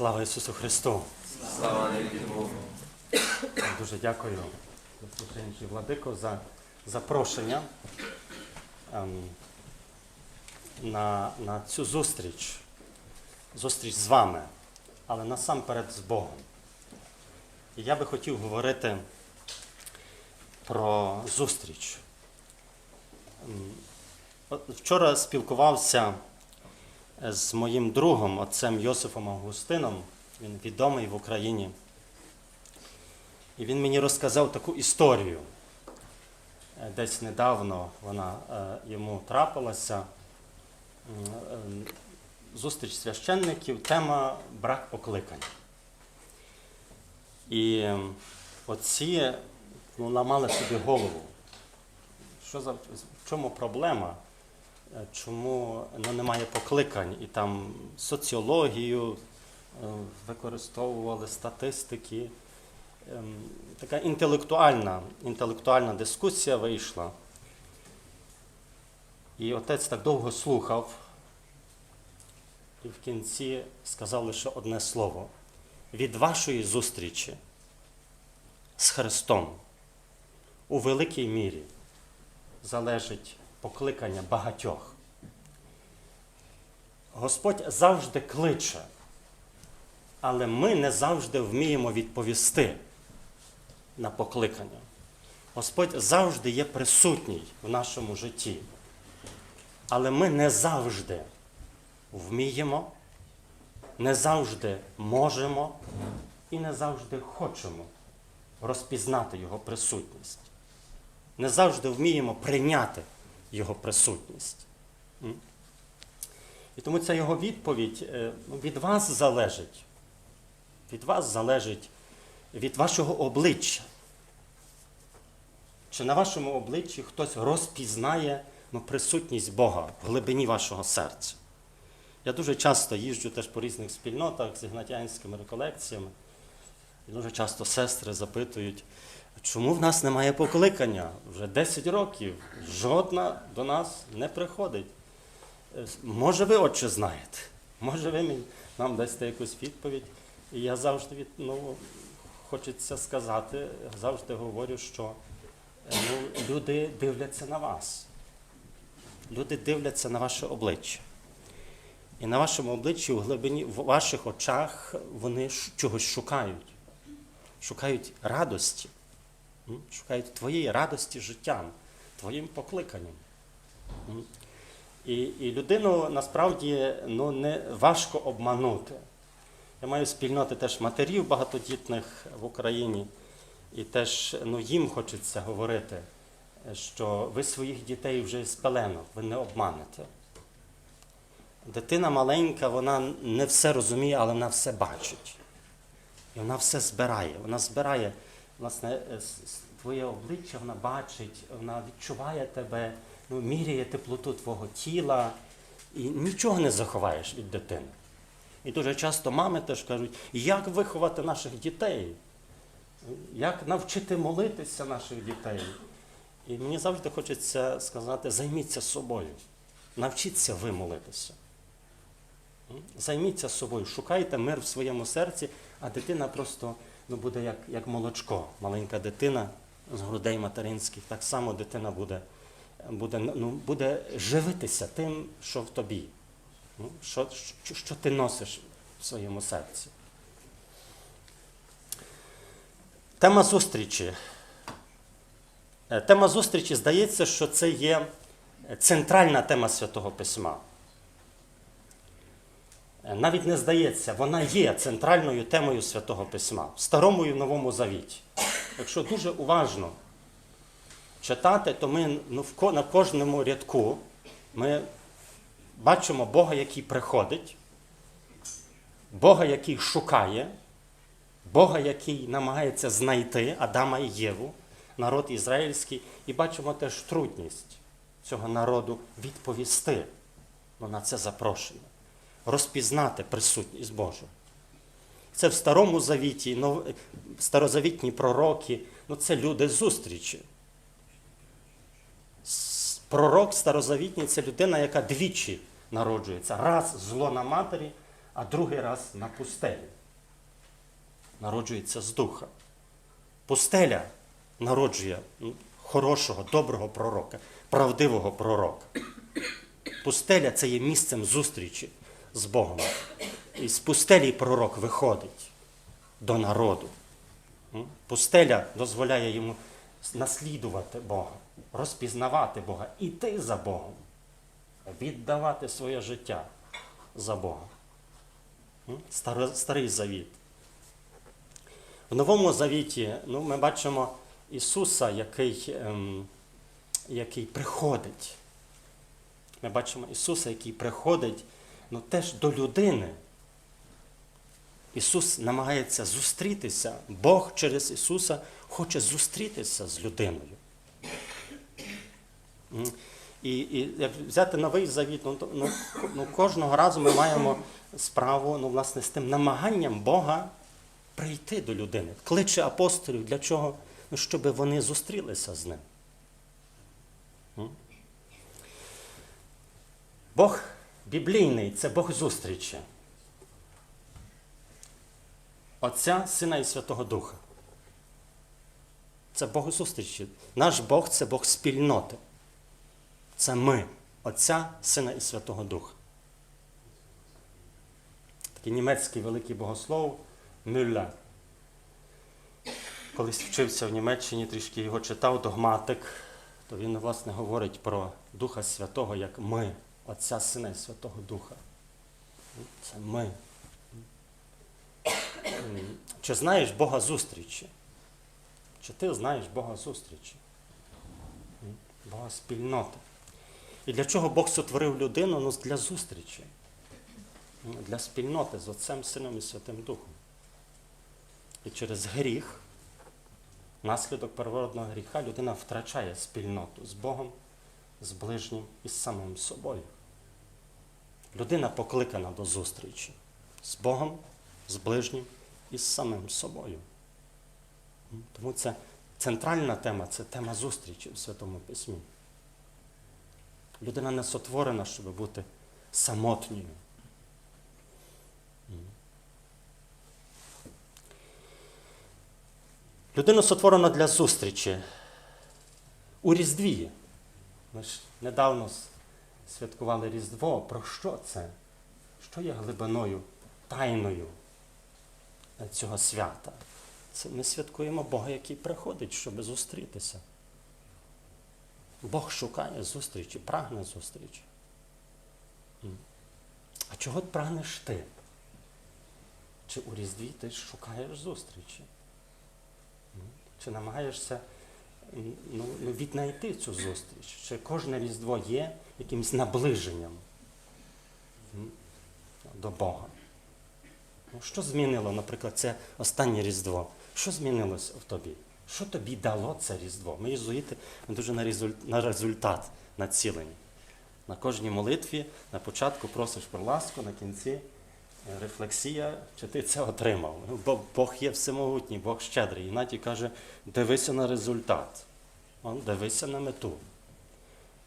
Слава Ісусу Христу! Слава Богу. Дуже дякую, Священничий Владико, за запрошення ем, на, на цю зустріч, зустріч з вами, але насамперед з Богом. І я би хотів говорити про зустріч. Ем, Вчора спілкувався з моїм другом, отцем Йосифом Августином. Він відомий в Україні. І він мені розказав таку історію. Е, Десь недавно вона е, йому трапилася. Е, Зустріч священників, тема брак покликань. І оці ну, ламали собі голову. Що за, в чому проблема? Е, Чому ну, немає покликань? І там соціологію е, використовували статистики. Ем, така інтелектуальна, інтелектуальна дискусія вийшла. І отець так довго слухав, і в кінці сказав лише одне слово: від вашої зустрічі з Христом у великій мірі залежить покликання багатьох. Господь завжди кличе, але ми не завжди вміємо відповісти на покликання. Господь завжди є присутній в нашому житті, але ми не завжди вміємо, не завжди можемо і не завжди хочемо розпізнати Його присутність. Не завжди вміємо прийняти Його присутність. І тому ця його відповідь е, ну, від вас залежить. Від вас залежить від вашого обличчя. Чи на вашому обличчі хтось розпізнає ну, присутність Бога в глибині вашого серця? Я дуже часто їжджу теж по різних спільнотах з ігнатянськими реколекціями. І дуже часто сестри запитують, чому в нас немає покликання? Вже 10 років жодна до нас не приходить. Е, Може, ви, отче, знаєте, може, ви нам дасте якусь відповідь. І я завжди від, ну, хочеться сказати, завжди говорю, що е, ну, люди дивляться на вас. Люди дивляться на ваше обличчя. І на вашому обличчі, у глибині, в ваших очах вони чогось шукають. Шукають радості. Шукають твоєї радості життям, твоїм покликанням. І, і людину насправді ну, не важко обманути. Я маю спільноти теж матерів багатодітних в Україні, і теж ну, їм хочеться говорити, що ви своїх дітей вже з пеленок, ви не обманете. Дитина маленька, вона не все розуміє, але вона все бачить. І вона все збирає. Вона збирає власне, е, твоє обличчя, вона бачить, вона відчуває тебе, ну, міряє теплоту твого тіла, і нічого не заховаєш від дитини. І дуже часто мами теж кажуть, як виховати наших дітей, як навчити молитися наших дітей. І мені завжди хочеться сказати, займіться собою, навчіться ви молитися. Займіться собою, шукайте мир в своєму серці, а дитина просто ну, буде як, як молочко. Маленька дитина з грудей материнських, так само дитина буде, буде, ну, буде живитися тим, що в тобі, ну, що, що, що ти носиш в своєму серці. Тема зустрічі. Е, Тема зустрічі здається, що це є центральна тема Святого Письма. Е, Навіть не здається, вона є центральною темою Святого Письма в Старому і Новому Завіті. Якщо дуже уважно читати, то ми ну, на кожному рядку ми бачимо Бога, який приходить, Бога, який шукає, Бога, який намагається знайти Адама і Єву, народ ізраїльський, і бачимо теж трудність цього народу відповісти ну, на це запрошення розпізнати присутність Божу. Це в Старому Завіті, старозавітні пророки, ну це люди зустрічі. Пророк старозавітній це людина, яка двічі народжується. Раз зло на матері, а другий раз на пустелі. Народжується з духа. Пустеля народжує хорошого, доброго пророка, правдивого пророка. Пустеля це є місцем зустрічі з Богом. І з пустелі пророк виходить до народу. Пустеля дозволяє йому наслідувати Бога, розпізнавати Бога, іти за Богом, віддавати своє життя за Бога. Старий завіт. В Новому Завіті ну, ми бачимо Ісуса, який, ем, який приходить. Ми бачимо Ісуса, який приходить ну, теж до людини. Ісус намагається зустрітися, Бог через Ісуса хоче зустрітися з людиною. І, і як взяти новий завіт, ну, ну, ну, кожного разу ми маємо справу ну, власне, з тим намаганням Бога прийти до людини. Кличе апостолів для чого? Ну, щоб вони зустрілися з ним. Бог біблійний це Бог зустрічі. Отця, Сина і Святого Духа. Це Бог зустрічі. Наш Бог це Бог спільноти. Це ми, Отця, Сина і Святого Духа. Такий німецький великий богослов Мюллер. Колись вчився в Німеччині, трішки його читав, догматик, то він, власне, говорить про Духа Святого як ми, Отця, Сина і Святого Духа. Це ми. Чи знаєш Бога зустрічі? Чи ти знаєш Бога зустрічі? Бога спільноти. І для чого Бог сотворив людину? Ну, для зустрічі. Для спільноти з Отцем, Сином і Святим Духом. І через гріх, наслідок первородного гріха, людина втрачає спільноту з Богом, з ближнім і з самим собою. Людина покликана до зустрічі з Богом, з ближнім і з самим собою. Тому це центральна тема це тема зустрічі в Святому Письмі. Людина не сотворена, щоб бути самотньою. Людина сотворена для зустрічі. У Різдві. Ми ж недавно святкували Різдво. Про що це? Що є глибиною, тайною цього свята? Це ми святкуємо Бога, який приходить, щоб зустрітися. Бог шукає зустрічі, прагне зустрічі. А чого прагнеш ти? Чи у Різдві ти шукаєш зустрічі? Чи намагаєшся ну, ну, віднайти цю зустріч? Чи кожне Різдво є якимось наближенням до Бога? Ну, що змінило, наприклад, це останнє Різдво? Що змінилося в тобі? Що тобі дало це Різдво? Ми єзуїти дуже на результ- на результат націлені. На кожній молитві на початку просиш про ласку, на кінці рефлексія, чи ти це отримав. Бо Бог є всемогутній, Бог щедрий. Інаті каже, дивися на результат, дивися на мету.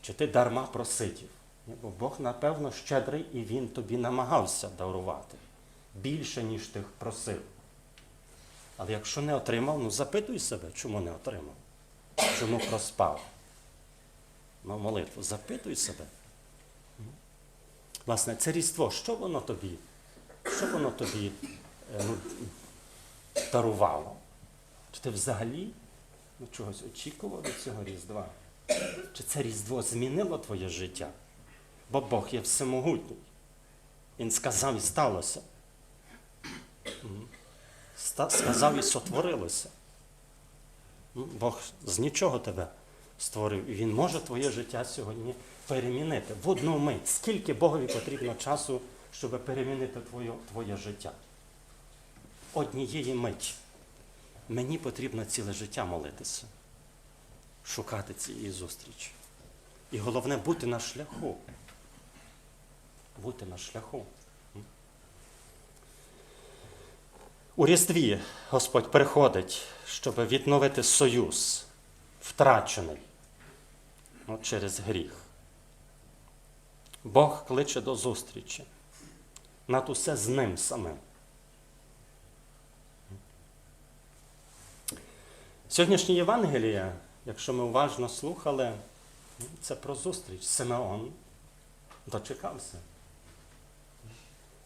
Чи ти дарма проситів? Бо Бог, напевно, щедрий і Він тобі намагався дарувати більше, ніж ти просив. Але якщо не отримав, ну запитуй себе, чому не отримав, чому проспав. Ну, молитву, запитуй себе. Власне, це різдво, що воно тобі? Що воно тобі е, ну, дарувало? Чи ти взагалі ну, чогось очікував від цього Різдва? Чи це Різдво змінило твоє життя? Бо Бог є всемогутній. Він сказав і сталося. Ста- Сказав і сотворилося. Бог з нічого тебе створив. І Він може твоє життя сьогодні перемінити в одну мить. Скільки Богові потрібно часу, щоб перемінити твоє, твоє життя? Однієї миті. Мені потрібно ціле життя молитися, шукати цієї зустрічі. І головне бути на шляху. Бути на шляху. У Різдві Господь приходить, щоб відновити союз, втрачений ну, через гріх. Бог кличе до зустрічі. Над усе з ним самим. Сьогоднішнє Євангеліє, якщо ми уважно слухали, це про зустріч. Симеон дочекався.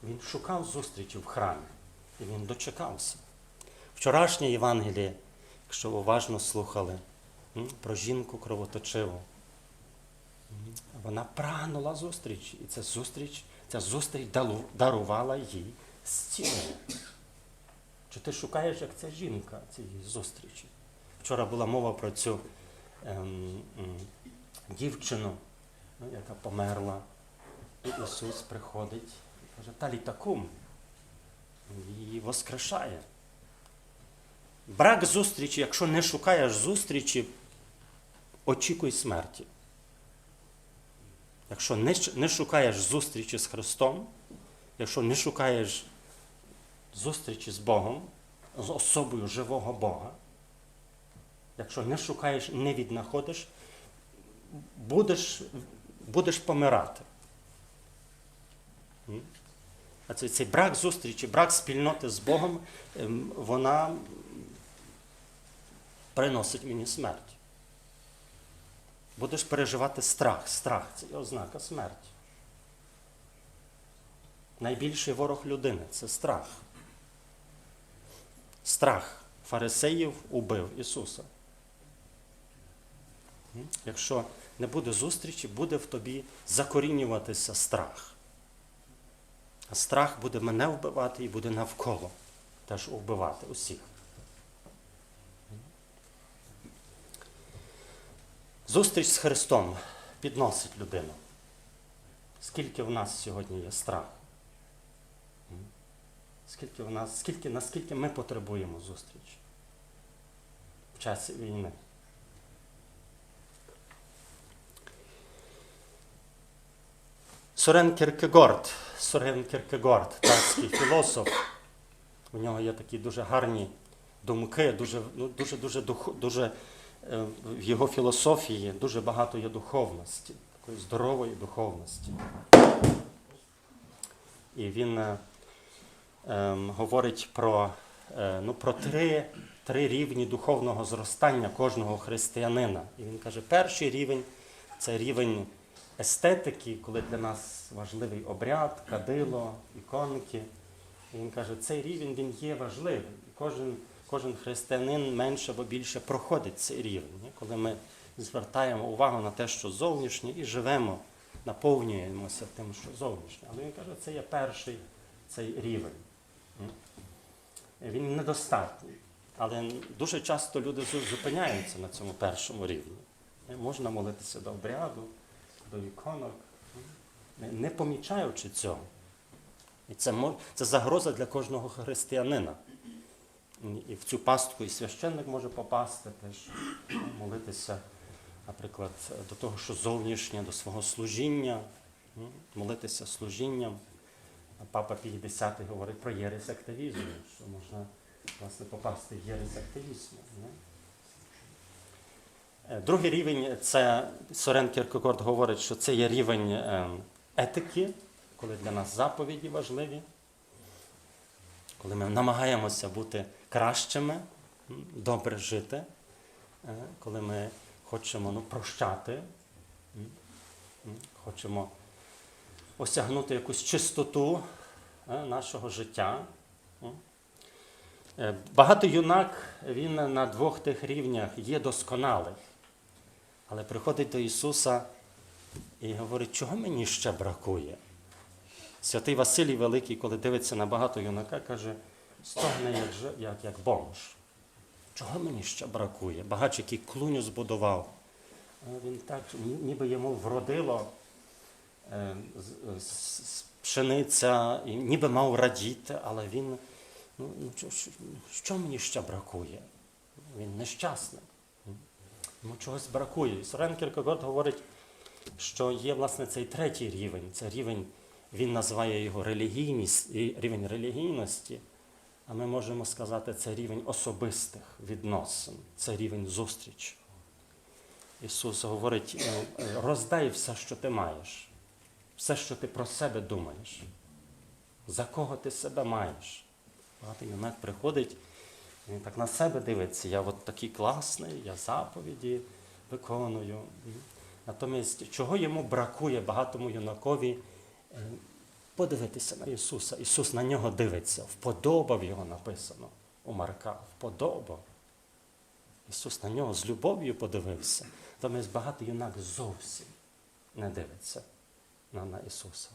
Він шукав зустрічі в храмі, і він дочекався. Вчорашнє Євангеліє, якщо уважно слухали, про жінку кровоточиву. Вона прагнула зустрічі, і ця зустріч, ця зустріч дарувала їй зцілення. Чи ти шукаєш, як ця жінка цієї зустрічі? Вчора була мова про цю ем, м, дівчину, ну, яка померла. І Ісус приходить і каже, талітакум, її воскрешає. Брак зустрічі, якщо не шукаєш зустрічі, очікуй смерті. Якщо не, не шукаєш зустрічі з Христом, якщо не шукаєш зустрічі з Богом, з особою живого Бога, якщо не шукаєш, не віднаходиш, будеш, будеш помирати. А цей, цей брак зустрічі, брак спільноти з Богом, ем, вона приносить мені смерть. Будеш переживати страх. Страх це є ознака смерті. Найбільший ворог людини це страх. Страх фарисеїв убив Ісуса. Якщо не буде зустрічі, буде в тобі закорінюватися страх. А страх буде мене вбивати і буде навколо теж вбивати усіх. Зустріч з Христом підносить людину. Скільки в нас сьогодні є страху? Скільки в нас, скільки, наскільки ми потребуємо зустрічі в часі війни? Сорен Кierkegaard, Сорен Кierkegaard, датський філософ. У нього є такі дуже гарні думки, дуже, ну, дуже, дуже, дуже в його філософії дуже багато є духовності, такої здорової духовності. І він е, ем, говорить про, е, ну, про три, три рівні духовного зростання кожного християнина. І він каже, перший рівень це рівень естетики, коли для нас важливий обряд, кадило, іконки. І він каже, цей рівень він є важливий. Кожен, кожен християнин менше або більше проходить цей рівень. Коли ми звертаємо увагу на те, що зовнішнє, і живемо, наповнюємося тим, що зовнішнє. Але він каже, це є перший цей рівень. Він недостатній. Але дуже часто люди зупиняються на цьому першому рівні. Можна молитися до обряду, до іконок, не- не помічаючи цього. І це, це загроза для кожного християнина. І в цю пастку і священник може попасти теж, молитися, наприклад, до того, що зовнішнє, до свого служіння, молитися служінням. Папа Пій X говорить про єресь активізму, що можна власне попасти в єресь активізму. Е, Другий рівень це Сорен Кierkegaard говорить, що це є рівень е, етики, коли для нас заповіді важливі, коли ми намагаємося бути кращими, добре жити, е, коли ми хочемо ну, прощати, хочемо осягнути якусь чистоту е, нашого життя. Е, Багато юнак він на двох тих рівнях є досконалий, але приходить до Ісуса і говорить, чого мені ще бракує? Святий Василій Великий, коли дивиться на багато юнака, каже, стогне як, як, як бомж. Чого мені ще бракує? Багач, який клуню збудував. Він так, ніби йому вродило е, з- з- з- пшениця, ніби мав радіти, але він, ну, ну, що, мені ще бракує? Він нещасний. Йому чогось бракує. І Сорен Кierkegaard говорить, що є власне цей третій рівень. Це рівень, він називає його релігійність, рівень релігійності. А ми можемо сказати, це рівень особистих відносин, це рівень зустрічі. Ісус говорить, е, е, роздай все, що ти маєш, все, що ти про себе думаєш. За кого ти себе маєш? Багато юнак приходить, він так на себе дивиться. Я от такий класний, я заповіді виконую. Натомість, чого йому бракує багатому юнакові е, подивитися на Ісуса. Ісус на нього дивиться, вподобав його написано у Марка, вподобав. Ісус на нього з любов'ю подивився. Натомість багато юнак зовсім не дивиться на, на Ісуса.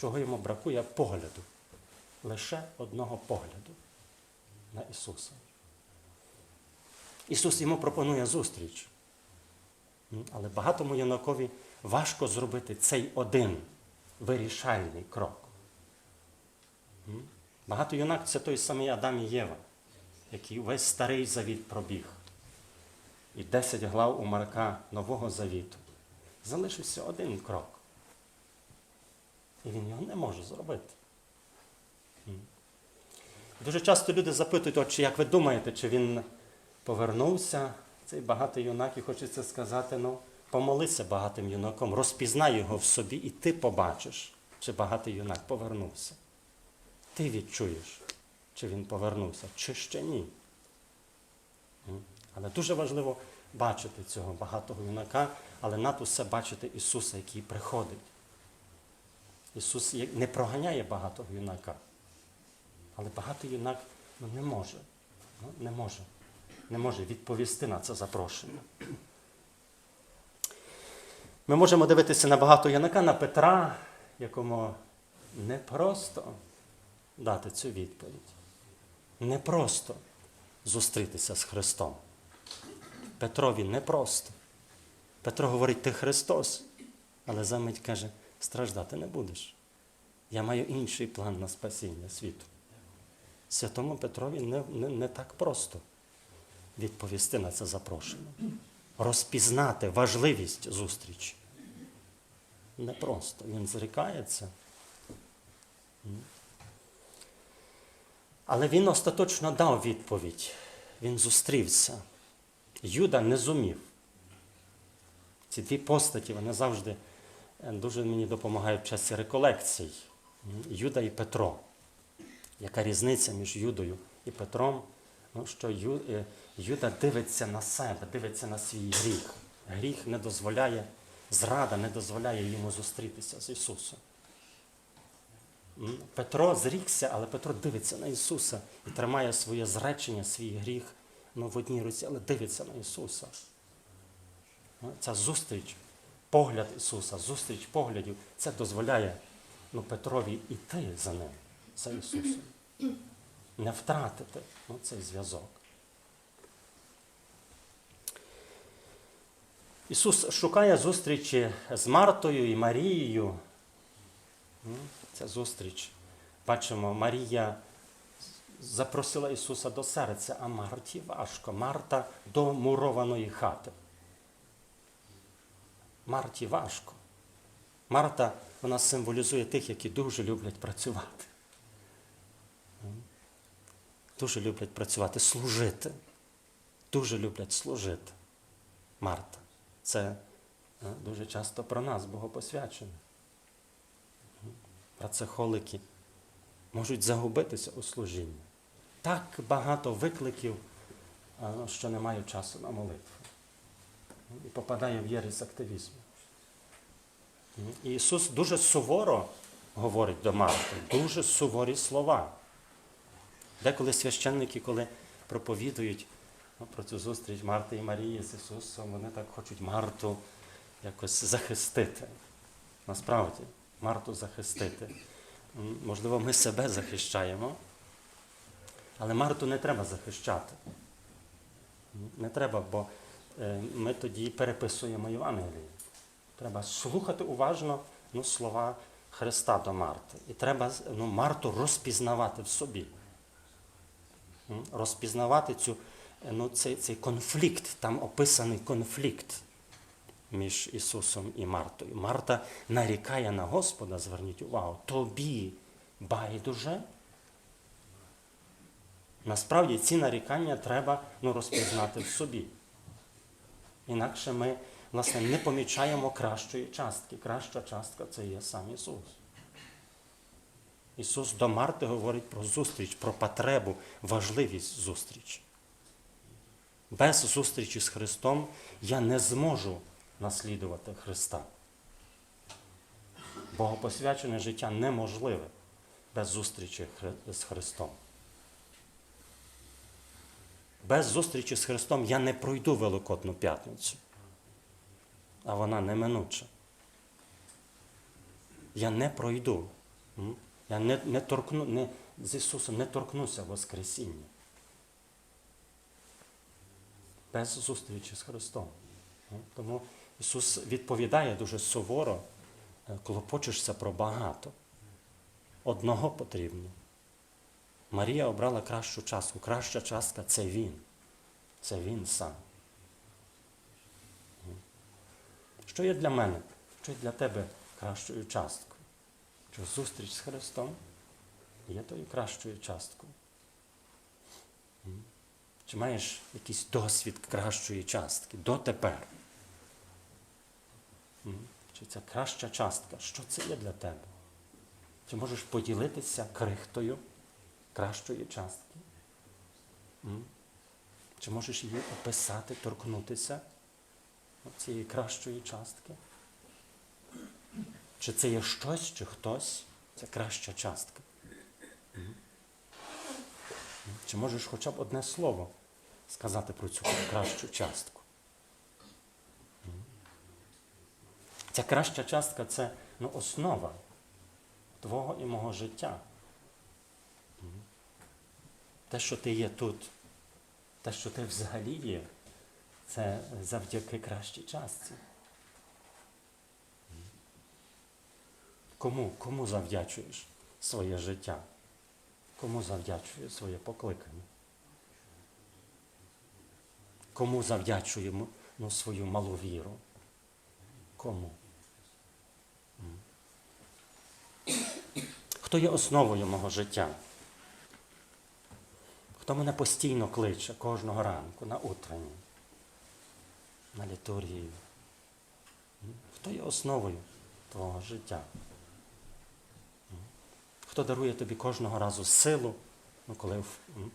Чого йому бракує погляду. Лише одного погляду на Ісуса. Ісус йому пропонує зустріч. Але багатому юнакові важко зробити цей один вирішальний крок. М? Багато юнак це той самий Адам і Єва, який весь старий завіт пробіг. І 10 глав у Марка Нового Завіту. Залишився один крок. І він його не може зробити. Дуже часто люди запитують, от, чи як ви думаєте, чи він повернувся, цей багатий юнак, і хочеться сказати, ну, помолися багатим юнаком, розпізнай його в собі, і ти побачиш, чи багатий юнак повернувся. Ти відчуєш, чи він повернувся, чи ще ні. Але дуже важливо бачити цього багатого юнака, але над усе бачити Ісуса, який приходить. Ісус не проганяє багатого юнака. Але багатий юнак ну, не може. Ну, не може. Не може відповісти на це запрошення. Ми можемо дивитися на багатого юнака, на Петра, якому не просто дати цю відповідь. Не просто зустрітися з Христом. Петрові не просто. Петро говорить, ти Христос, але за мить каже, страждати не будеш. Я маю інший план на спасіння світу. Святому Петрові не, не, не так просто відповісти на це запрошення. Розпізнати важливість зустрічі. Не просто. Він зрікається. Але він остаточно дав відповідь. Він зустрівся. Юда не зумів. Ці дві постаті, вони завжди е, дуже мені допомагають в часі реколекцій. Юда і Петро. Яка різниця між Юдою і Петром? Ну, що е, Юда дивиться на себе, дивиться на свій гріх. Гріх не дозволяє, зрада не дозволяє йому зустрітися з Ісусом. Петро зрікся, але Петро дивиться на Ісуса і тримає своє зречення, свій гріх ну, в одній руці, але дивиться на Ісуса. Ну, Ця зустріч, погляд Ісуса, зустріч поглядів, це дозволяє ну, Петрові йти за ним, за Ісусом. Не втратити ну, цей зв'язок. Ісус шукає зустрічі з Мартою і Марією. Ця зустріч. Бачимо, Марія запросила Ісуса до серця, а Марті важко. Марта до мурованої хати. Марті важко. Марта вона символізує тих, які дуже люблять працювати. Дуже люблять працювати, служити. Дуже люблять служити. Марта. Це е, дуже часто про нас, богопосвячене. Працехолики можуть загубитися у служінні. Так багато викликів, ну, що не мають часу на молитву. І попадає в єресь активізму. І Ісус дуже суворо говорить до Марти, дуже суворі слова. Деколи священники, коли проповідують ну, про цю зустріч Марти і Марії з Ісусом, вони так хочуть Марту якось захистити. Насправді, Марту захистити. Можливо, ми себе захищаємо, але Марту не треба захищати. Не треба, бо е, ми тоді переписуємо Євангеліє. Треба слухати уважно ну, слова Христа до Марти. І треба ну, Марту розпізнавати в собі. Розпізнавати цю, е, ну, цей, цей конфлікт, там описаний конфлікт між Ісусом і Мартою. Марта нарікає на Господа, зверніть увагу, тобі байдуже. Насправді ці нарікання треба ну, розпізнати в собі. Інакше ми, власне, не помічаємо кращої частки. Краща частка це є сам Ісус. Ісус до Марти говорить про зустріч, про потребу, важливість зустрічі. Без зустрічі з Христом я не зможу наслідувати Христа. Богопосвячене життя неможливе без зустрічі з Христом. Без зустрічі з Христом я не пройду Великодну п'ятницю, а вона неминуча. Я не пройду. Я не, не торкну, не, з Ісусом не торкнуся Воскресіння. Без зустрічі з Христом. Тому Ісус відповідає дуже суворо, е, клопочешся про багато. Одного потрібно. Марія обрала кращу частку. Краща частка це Він. Це Він сам. Що є для мене? Що є для тебе кращою часткою? Що зустріч з Христом є тою кращою часткою? Чи маєш якийсь досвід кращої частки дотепер? Чи це краща частка? Що це є для тебе? Чи можеш поділитися крихтою кращої частки? Чи можеш її описати, торкнутися цієї кращої частки? Чи це є щось, чи хтось? Це краща частка. Чи можеш хоча б одне слово сказати про цю кращу частку? Ця краща частка це ну, основа твого і мого життя. Те, що ти є тут, те, що ти взагалі є, це завдяки кращій частці. Кому, кому завдячуєш своє життя? Кому завдячує своє покликання? Кому завдячуємо ну, свою малу віру? Кому? Хто є основою мого життя? Хто мене постійно кличе кожного ранку на утренні, на літургію? Хто є основою твого життя? Хто дарує тобі кожного разу силу, ну, коли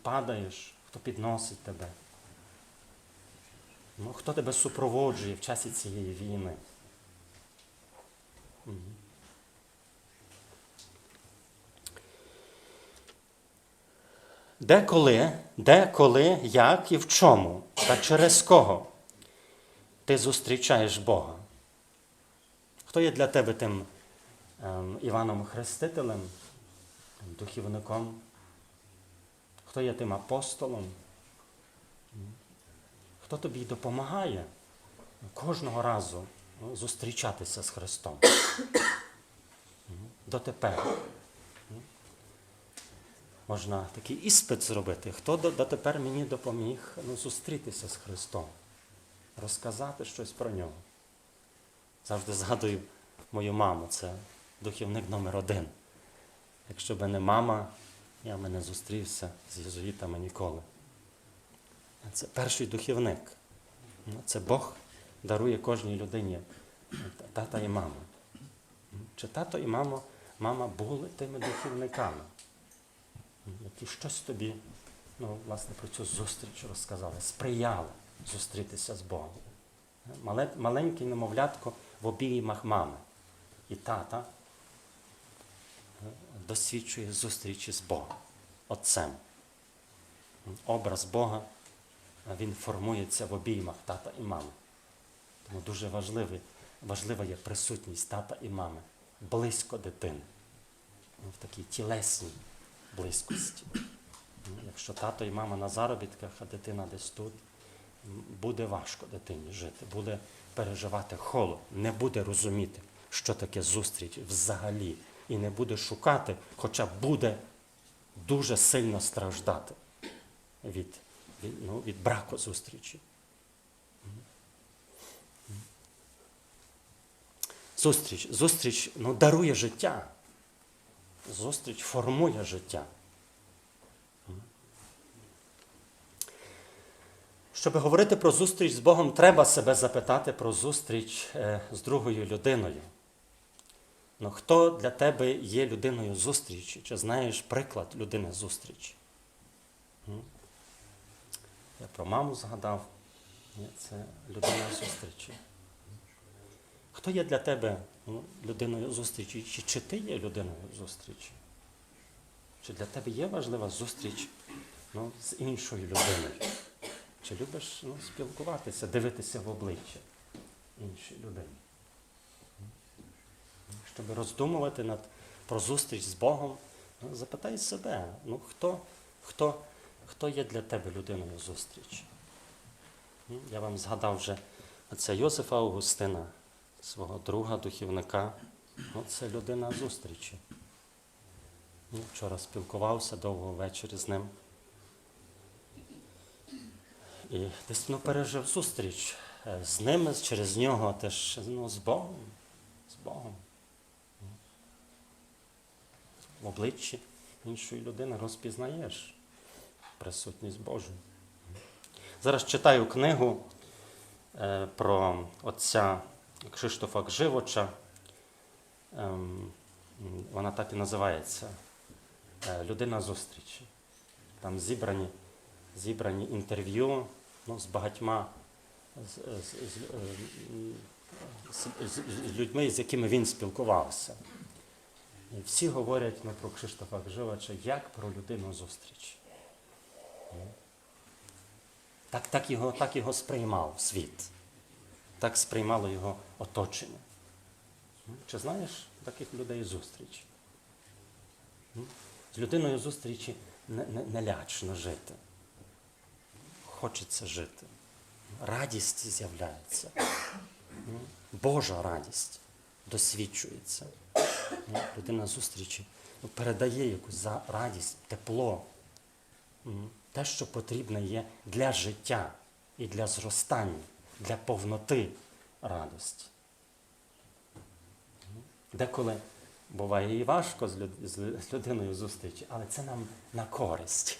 падаєш, хто підносить тебе? Ну, хто тебе супроводжує в часі цієї війни? Де коли, де коли, як і в чому, та через кого ти зустрічаєш Бога? Хто є для тебе тим ем, Іваном Хрестителем, духівником? Хто є тим апостолом? Хто тобі допомагає кожного разу ну, зустрічатися з Христом? Дотепер. Можна такий іспит зробити. Хто дотепер мені допоміг ну, зустрітися з Христом, розказати щось про нього. Завжди згадую мою маму, це духівник номер один. Якщо б не мама, я би не зустрівся з єзуїтами ніколи. Це перший духівник. Ну, Це Бог дарує кожній людині тата і маму. Чи тато і мама, мама були тими духівниками, які щось тобі, ну, власне, про цю зустріч розказали, сприяли зустрітися з Богом. Мале, маленьке немовлятко в обіймах мами і тата е, досвідчує зустрічі з Богом, Отцем. Образ Бога е, він формується в обіймах тата і мами. Тому дуже важливий, важлива є присутність тата і мами близько дитини, ну, в такій тілесній близькості. Якщо тато і мама на заробітках, а дитина десь тут, буде важко дитині жити, буде переживати холод, не буде розуміти, що таке зустріч взагалі, і не буде шукати, хоча буде дуже сильно страждати від, від, ну, від браку зустрічі. Зустріч, зустріч ну, дарує життя. Зустріч формує життя. Щоб говорити про зустріч з Богом, треба себе запитати про зустріч е, з другою людиною. Ну, хто для тебе є людиною зустрічі? Чи знаєш приклад людини зустрічі? Я про маму згадав. Це людина зустрічі. Хто є для тебе ну, людиною зустрічі? Чи, чи ти є людиною зустрічі? Чи для тебе є важлива зустріч ну, з іншою людиною? Чи любиш ну, спілкуватися, дивитися в обличчя іншій людині? Щоб роздумувати над, про зустріч з Богом, ну, запитай себе, ну, хто, хто, хто є для тебе людиною зустрічі? Я вам згадав вже отця Йосифа Августина, свого друга, духівника. Ну, це людина зустрічі. Ну, Вчора спілкувався довго ввечері з ним. І десь ну, пережив зустріч е, з ними, через нього теж ну, з Богом. З Богом. В обличчі іншої людини розпізнаєш присутність Божу. Зараз читаю книгу е, про отця Кшиштофа Гживоча. Ем, вона так і називається е, Людина зустрічі. Там зібрані, зібрані інтерв'ю ну, з багатьма з, з, з, з людьми, з якими він спілкувався. І всі говорять ну, про Кшиштофа Гживача як про людину зустрічі. Так, так, його, так його сприймав світ. Так сприймало його оточення. Чи знаєш таких людей зустріч? З людиною зустрічі не, не, не жити. Хочеться жити. Радість з'являється. Божа радість досвідчується. Людина зустрічі ну, передає якусь радість, тепло. Те, що потрібне є для життя і для зростання, для повноти радості. Деколи буває і важко з, люд- з людиною зустрічі, але це нам на користь.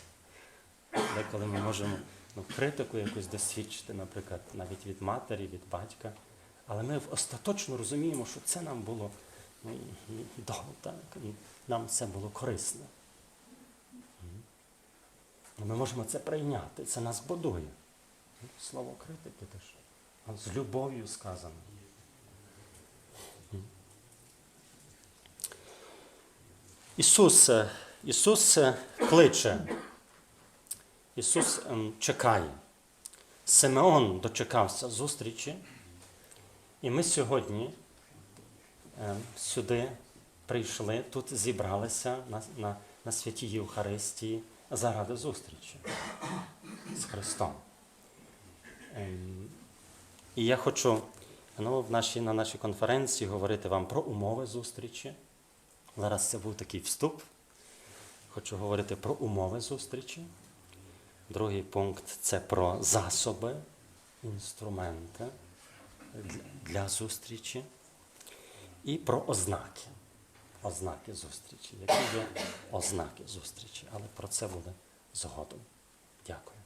Деколи ми можемо ну, критику якусь досвідчити, наприклад, навіть від матері, від батька. Але ми остаточно розуміємо, що це нам було ну, так, нам це було корисне. Ну, Ми можемо це прийняти, це нас будує. Слово критики теж. З любов'ю сказано. Ісус, Ісус кличе. Ісус ем, чекає. Симеон дочекався зустрічі. І ми сьогодні ем, сюди прийшли, тут зібралися на, на, на святій Євхаристії заради зустрічі з Христом. І я хочу ну, в нашій, на нашій конференції говорити вам про умови зустрічі. Зараз це був такий вступ. Хочу говорити про умови зустрічі. Другий пункт це про засоби, інструменти для зустрічі. І про ознаки. Ознаки зустрічі. Які є ознаки зустрічі. Але про це буде згодом. Дякую.